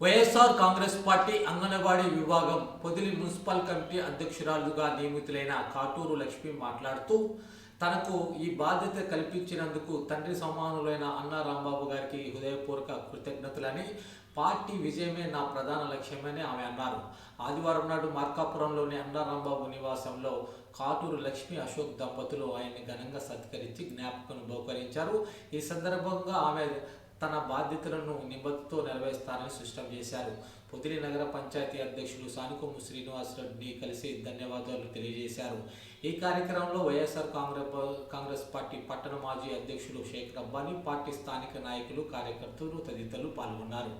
YSR Congress party anganwadi విభాగం Podili municipal committee అధ్యక్షురాలుగా నియమితులైన కాటూరు లక్ష్మి మాట్లాడుతూ తనకు ఈ బాధ్యత కల్పించినందుకు తండ్రి సమానులైన అన్నా రాంబాబు గారికి హృదయపూర్వక కృతజ్ఞతలని పార్టీ విజయమే నా ప్రధాన లక్ష్యమని ఆమె అన్నారు. ఆదివారం నాడు మార్కాపురంలోని అన్నా రాంబాబు నివాసంలో కాటూరు లక్ష్మి అశోక్ దంపతులు ఆయన్ని ఘనంగా సత్కరించి జ్ఞాపకం బహుకరించారు. ఈ సందర్భంగా ఆమె తన బాధ్యతలను నిబద్ధతో నెరవేరుస్తారని స్పష్టం చేశారు. పొదిలి నగర పంచాయతీ అధ్యక్షులు సానుకొమ్ము శ్రీనివాసరెడ్డి కలిసి ధన్యవాదాలు తెలియజేశారు. ఈ కార్యక్రమంలో వైఎస్ఆర్ కాంగ్రెస్ కాంగ్రెస్ పార్టీ పట్టణ మాజీ అధ్యక్షులు షేక్ రబ్బాని పార్టీ స్థానిక నాయకులు కార్యకర్తలు తదితరులు పాల్గొన్నారు.